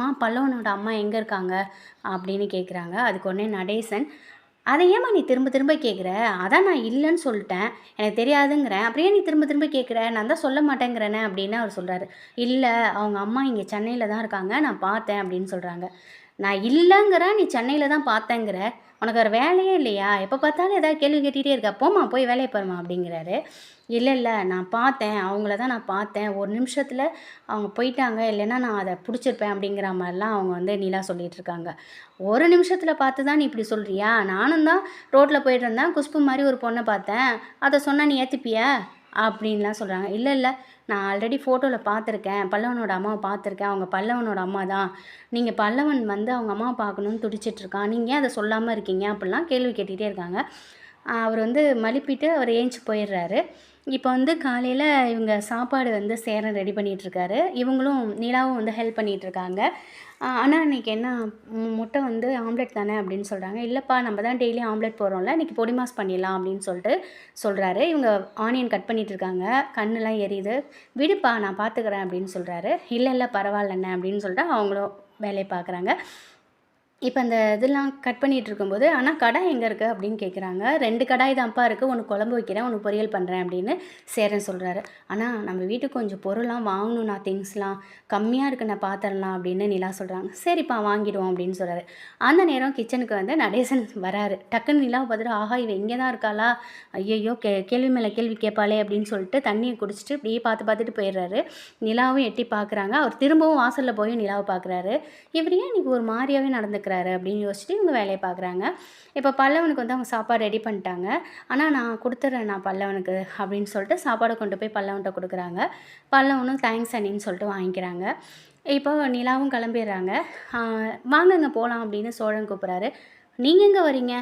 ஏம்மா பல்லவனோட அம்மா எங்கே இருக்காங்க? அப்படின்னு கேட்குறாங்க அதுக்கு உடனே நடேசன் அதை ஏம்மா நீ திரும்ப திரும்ப கேட்குற அதான் நான் இல்லைன்னு சொல்லிட்டேன். எனக்கு தெரியாதுங்கிறேன். அப்படியே நீ திரும்ப திரும்ப கேட்குற நான் தான் சொல்ல மாட்டேங்கிறேனே அப்படின்னு அவர் சொல்கிறாரு இல்லை அவங்க அம்மா இங்கே சென்னையில் தான் இருக்காங்க. நான் பார்த்தேன் அப்படின்னு சொல்கிறாங்க நான் இல்லைங்கிறேன் நீ சென்னையில் தான் பார்த்தேங்கிற? உனக்கு ஒரு வேலையே இல்லையா? எப்போ பார்த்தாலும் ஏதாவது கேள்வி கேட்டுகிட்டே இருக்கா. போமா போய் வேலையை பாருமா அப்படிங்கிறாரு. இல்லை இல்லை நான் பார்த்தேன். அவங்கள தான் நான் பார்த்தேன். ஒரு நிமிஷத்தில் அவங்க போயிட்டாங்க. இல்லைன்னா நான் அதை பிடிச்சிருப்பேன் அப்படிங்கிற மாதிரிலாம் அவங்க வந்து நிலா சொல்லிகிட்ருக்காங்க ஒரு நிமிஷத்தில் பார்த்து தான் நீ இப்படி சொல்கிறியா நானும் தான் ரோட்டில் போயிட்டு இருந்தேன் குஷ்பு மாதிரி ஒரு பொண்ணை பார்த்தேன். அதை சொன்னால் நீ ஏற்றுப்பியா அப்படின்லாம் சொல்கிறாங்க இல்லை இல்லை நான் ஆல்ரெடி ஃபோட்டோவில் பார்த்துருக்கேன். பல்லவனோட அம்மாவை பார்த்துருக்கேன். அவங்க பல்லவனோட அம்மா தான். நீங்கள் பல்லவன் வந்து அவங்க அம்மாவை பார்க்கணுன்னு துடிச்சிட்ருக்கான் நீங்கள் ஏன் அதை சொல்லாமல் இருக்கீங்க? அப்படிலாம் கேள்வி கேட்டுகிட்டே இருக்காங்க. அவர் வந்து மழுப்பிட்டு அவர் ஏஞ்சி போயிடுறாரு. இப்போ வந்து காலையில் இவங்க சாப்பாடு வந்து சேரன் ரெடி பண்ணிகிட்ருக்காரு இவங்களும் நிலாவும் வந்து ஹெல்ப் பண்ணிகிட்ருக்காங்க ஆனால் இன்றைக்கி என்ன முட்டை வந்து ஆம்லெட் தானே அப்படின்னு சொல்கிறாங்க இல்லைப்பா நம்ம தான் டெய்லி ஆம்லெட் போடுறோம்ல இன்றைக்கி பொடி மாஸ் பண்ணிடலாம் அப்படின்னு சொல்லிட்டு சொல்கிறாரு இவங்க ஆனியன் கட் பண்ணிகிட்ருக்காங்க இருக்காங்க கண்ணெலாம் எரியுது. விடுப்பா நான் பார்த்துக்கிறேன் அப்படின்னு சொல்கிறாரு இல்லை இல்லை பரவாயில்லண்ணே அப்படின்னு சொல்லிட்டு அவங்களும் வேலையை பார்க்குறாங்க இப்போ அந்த இதெல்லாம் கட் பண்ணிட்டு இருக்கும்போது ஆனால் கடாய் எங்கே இருக்குது அப்படின்னு கேட்குறாங்க. ரெண்டு கடாய் தான்ப்பா இருக்குது ஒன்று குழம்பு வைக்கிறேன் ஒன்று பொரியல் பண்ணுறேன் அப்படின்னு சேரன் சொல்கிறாரு. ஆனால் நம்ம வீட்டுக்கு கொஞ்சம் பொருள்லாம் வாங்கணும் நான் திங்ஸ்லாம் கம்மியாக இருக்குண்ணா நான் அப்படின்னு நிலா சொல்கிறாங்க. சரிப்பா வாங்கிடுவோம் அப்படின்னு சொல்கிறாரு. அந்த நேரம் கிச்சனுக்கு வந்து நடேசன் வராரு. டக்குன்னு நிலாவை பார்த்துட்டு ஆஹா இவ இங்கே தான் இருக்காளா? ஐயையோ கே கேள்வி மேலே கேள்வி கேட்பாளே அப்படின்னு சொல்லிட்டு தண்ணியை குடிச்சிட்டு இப்படியே பார்த்து பார்த்துட்டு போயிடுறாரு. நிலாவும் எட்டி பார்க்குறாங்க. அவர் திரும்பவும் வாசலில் போய் நிலாவை பார்க்குறாரு. இவர் ஏன் இன்னைக்கு ஒரு மாதிரியாகவே நடந்துக்கிறாரு? அப்படின்னு யோசிச்சுட்டு இவங்க வேலையை பார்க்குறாங்க. இப்போ பல்லவனுக்கு வந்து அவங்க சாப்பாடு ரெடி பண்ணிட்டாங்க. ஆனால் நான் கொடுத்துட்றேன் நான் பல்லவனுக்கு அப்படின்னு சொல்லிட்டு சாப்பாடு கொண்டு போய் பல்லவன்கிட்ட கொடுக்குறாங்க. பல்லவனும் தேங்க்ஸ் அண்ணின்னு சொல்லிட்டு வாங்கிக்கிறாங்க. இப்போ நிலாவும் கிளம்பிடுறாங்க. வாங்கங்க போகலாம் அப்படின்னு சோழன் கூப்பிட்றாரு. நீங்கள் எங்கே வரீங்க?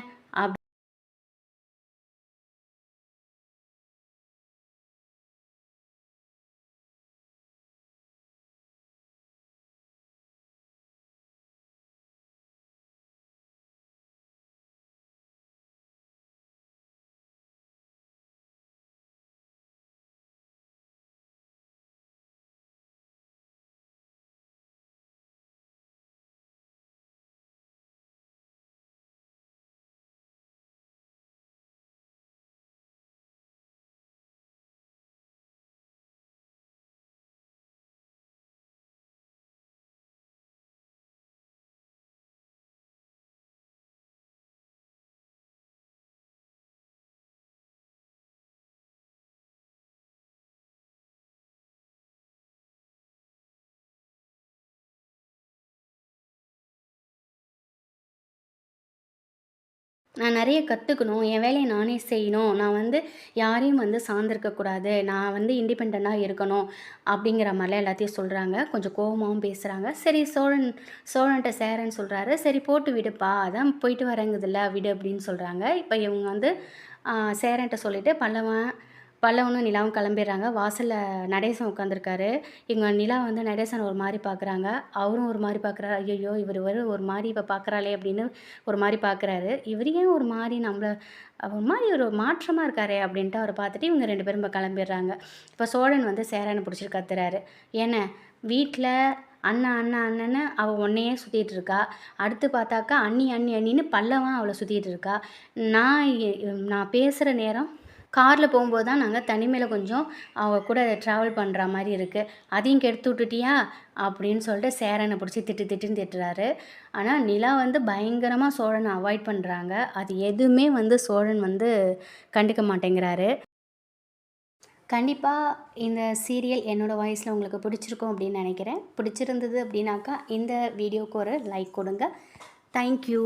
நான் நிறைய கற்றுக்கணும் என் வேலையை நானே செய்யணும். நான் வந்து யாரையும் வந்து சார்ந்திருக்கக்கூடாது. நான் வந்து இண்டிபெண்ட்டாக இருக்கணும் அப்படிங்கிற மாதிரிலாம் எல்லாத்தையும் சொல்கிறாங்க கொஞ்சம் கோவமாகவும் பேசுகிறாங்க சரி சோழன் சோழன்ட்ட சேரன் சொல்கிறாரு சரி போட்டு விடுப்பா. அதான் போயிட்டு வரங்குதில்ல விடு அப்படின்னு சொல்கிறாங்க இப்போ இவங்க வந்து சேரன்ட்ட சொல்லிவிட்டு பல்லவன் பல்லவனும் நிலாவும் கிளம்பிடுறாங்க. வாசலில் நடேசன் உட்காந்துருக்காரு இவங்க நிலா வந்து நடேசன் ஒரு மாதிரி பார்க்குறாங்க. அவரும் ஒரு மாதிரி பார்க்குறாரு. ஐயோ இவர் ஒரு ஒரு மாதிரி இப்போ பார்க்குறாளே அப்படின்னு ஒரு மாதிரி பார்க்குறாரு. இவர் ஏன் ஒரு மாதிரி நம்மள ஒரு மாதிரி ஒரு மாற்றமாக இருக்காரே அப்படின்ட்டு அவரை பார்த்துட்டு இவங்க ரெண்டு பேரும் இப்போ கிளம்பிடுறாங்க. இப்போ சோழன் வந்து சேரனை பிடிச்சிட்டு கத்துறாரு. ஏன்னா? வீட்டில் அண்ணா அண்ணா அண்ணன்னு அவள் உன்னையே சுற்றிட்டு இருக்கா. அடுத்து பார்த்தாக்கா அண்ணி அண்ணி அண்ணின்னு பல்லவன் அவளை சுற்றிட்டு இருக்கா. நான் நான் பேசுகிற நேரம் காரில் போகும்போது தான் நாங்கள் தனிமையில் கொஞ்சம் அவ கூட ட்ராவல் பண்ணுற மாதிரி இருக்குது அதையும் கெடுத்து விட்டுட்டியா? அப்படின்னு சொல்லிட்டு சேரனை பிடிச்சி திட்டு திட்டுன்னு திட்டுறாரு. ஆனால் நிலா வந்து பயங்கரமாக சோழனை அவாய்ட் பண்ணுறாங்க அது எதுவுமே வந்து சோழன் வந்து கண்டுக்க மாட்டேங்கிறாரு. கண்டிப்பாக இந்த சீரியல் என்னோடய வாய்ஸில் உங்களுக்கு பிடிச்சிருக்கும் அப்படின்னு நினைக்கிறேன். பிடிச்சிருந்தது அப்படின்னாக்கா இந்த வீடியோவுக்கு ஒரு லைக் கொடுங்க. தேங்க்யூ